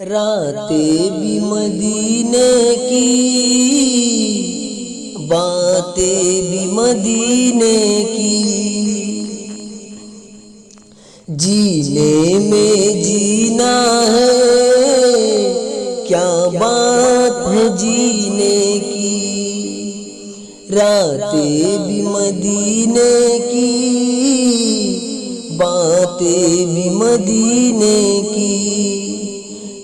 راتیں بھی مدینے کی، باتیں بھی مدینے کی۔ جینے میں جینا ہے، کیا بات ہے جینے کی؟ راتیں بھی مدینے کی، باتیں بھی مدینے کی۔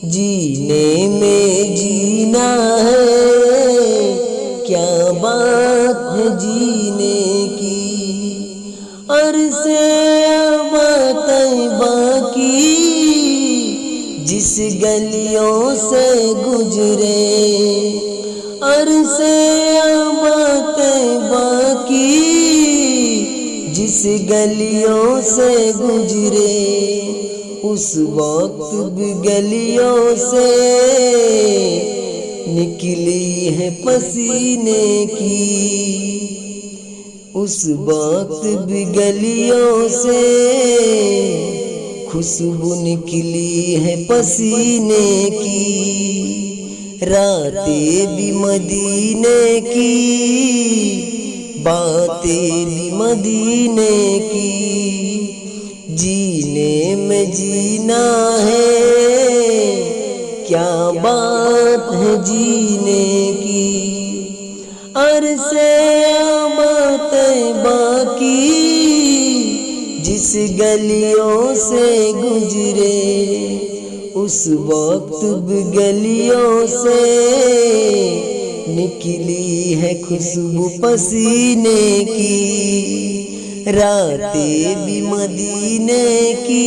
جینے میں جینا ہے۔ کیا بات ہے جینے کی؟ عرصے طیبہ کی جس گلیوں سے گزرے۔ عرصے طیبہ کی جس گلیوں سے گزرے۔ اس وقت بھی گلیوں سے نکلی ہے پسینے کی۔ اس وقت بھی گلیوں سے خوشبو نکلی ہے پسینے کی۔ راتیں بھی مدینے کی، باتیں بھی مدینے کی۔ جینے میں جینا ہے۔ کیا بات ہے جینے کی؟ عرصے بات باقی، جس گلیوں سے گزرے، اس وقت گلیوں سے نکلی ہے خوشبو پسینے کی۔ راتے بھی مدینے کی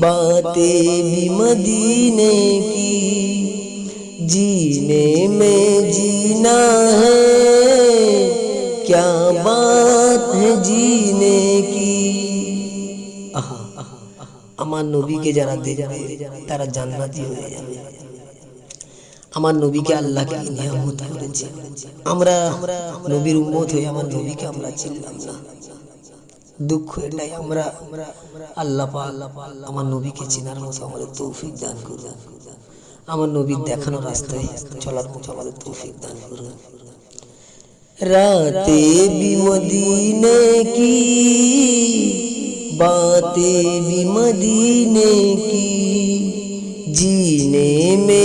باتے بھی مدینے کی جینے میں جینا ہے کیا بات ہے جینے کی امان نبی کے جانا دے جانا تارا جاننا دی ہوئے আমার নবীকে আল্লাহকে নিয়ামত করেছে। আমরা নবীর উম্মত হয়ে আমার নবীকে আমরা চিনলাম না। দুঃখ এটাই, আমরা আল্লাহ আল্লাহ আমার নবীকে চেনার মতো আমাদের তৌফিক দান করুন। আমার নবীর দেখানো রাস্তায় চলার মতো আমাদের তৌফিক দান করে রাতে বিমদিনে কি, বাতে বিমদিনে কি, জিনে মে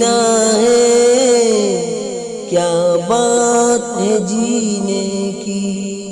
جینا ہے۔ کیا بات ہے جینے کی؟